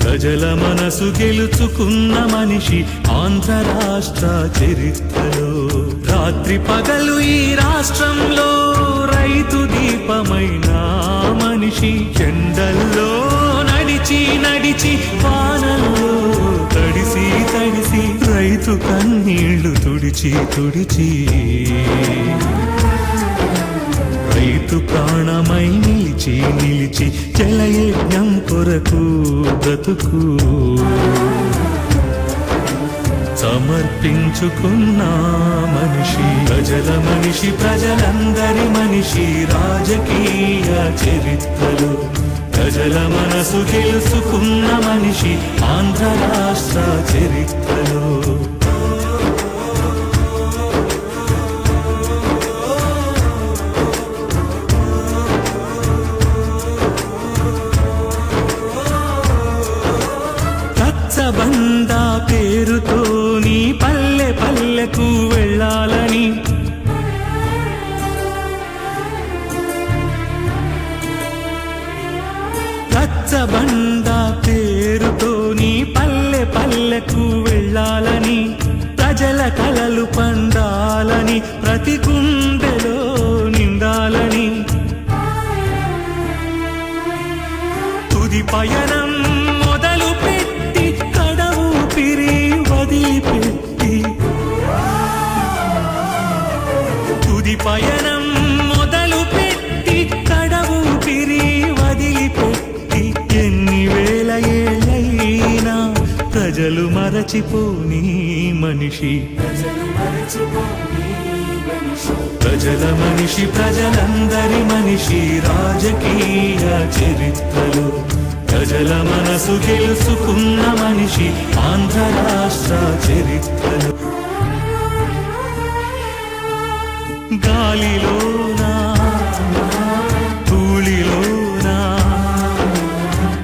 ప్రజల మనసు గెలుచుకున్న మనిషి ఆంధ్ర రాష్ట్ర రాత్రి పగలు ఈ రాష్ట్రంలో రైతు దీపమైన మనిషి చెండల్లో నడిచి నడిచి వానల్లో తడిసి తడిసి రైతు కన్నీళ్ళు తుడిచి తుడిచి. రైతు ప్రాణమై నిలిచి నిలిచి జలయజ్ఞం కొరకు బ్రతుకు. సమర్పించుకున్న మనిషి ప్రజల మనిషి ప్రజలందరి మనిషి రాజకీయ చరిత్రలు. ప్రజల మనసు గెలుచుకున్న మనిషి ఆంధ్ర రాష్ట్ర చరిత్రలో. పేరుతో నీ పల్లె పల్లెకు వెళ్ళాలని. రచ్చబండ పేరుతో నీ పల్లె పల్లెకు వెళ్ళాలని. ప్రజల కలలు పండాలని ప్రతి గుండెలో నిండాలని. తుది పయన తుది పయనం మొదలు పెట్టి కడవు పిరి వదిలిపెట్టి ఎన్ని వేల ఏళ్ళైనా ప్రజలు మరచిపోని మనిషి. ప్రజల మనిషి ప్రజలందరి మనిషి రాజకీయ చరిత్రలు. ప్రజల మనసు గెలుచుకున్న మనిషి ఆంధ్ర రాష్ట్ర చరిత్రలు. గాలిలోనా? ధూళిలోనా?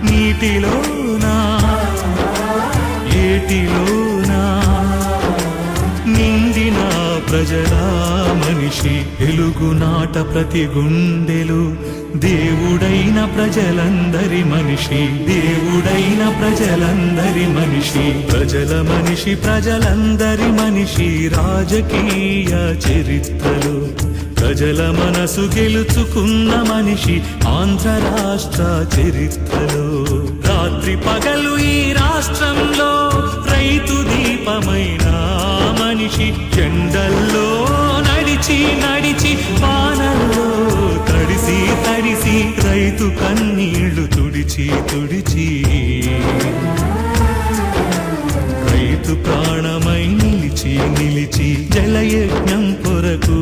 నీటిలోనా? ఏటిలోనా? నిండిన ప్రజల తెలుగు నాట ప్రతి గుండెలు. దేవుడైన ప్రజలందరి మనిషి. దేవుడైన ప్రజలందరి మనిషి. ప్రజల మనిషి ప్రజలందరి మనిషి. రాజకీయ చరిత్రలు. ప్రజల మనసు గెలుచుకున్న మనిషి. ఆంధ్ర రాష్ట్ర చరిత్రలు. రాత్రి పగలు ఈ రాష్ట్రంలో రైతు దీపమైన మనిషి. చెండల్లో నడిచి నడిచి వానల్లో తడిసి తడిసి రైతు కన్నీళ్ళు తుడిచి తుడిచి రైతు ప్రాణమై నిలిచి నిలిచి జలయజ్ఞం కొరకు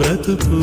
బ్రతుకు.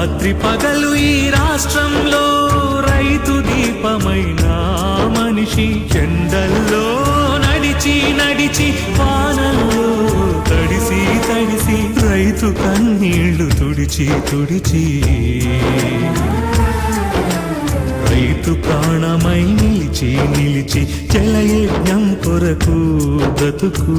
రాత్రి పగలు ఈ రాష్ట్రంలో రైతు దీపమైన మనిషి చెండల్లో నడిచి నడిచి వానల్లో తడిసి తడిసి రైతు కన్నీళ్ళు తుడిచి తుడిచి రైతు ప్రాణమై నిలిచి నిలిచి జలయజ్ఞం కొరకు బ్రతుకు.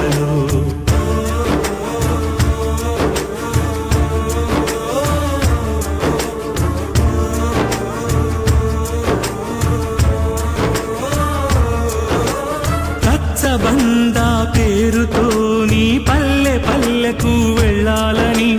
బందా పేరుతో నీ పల్లె పల్లెకు వెళ్ళాలని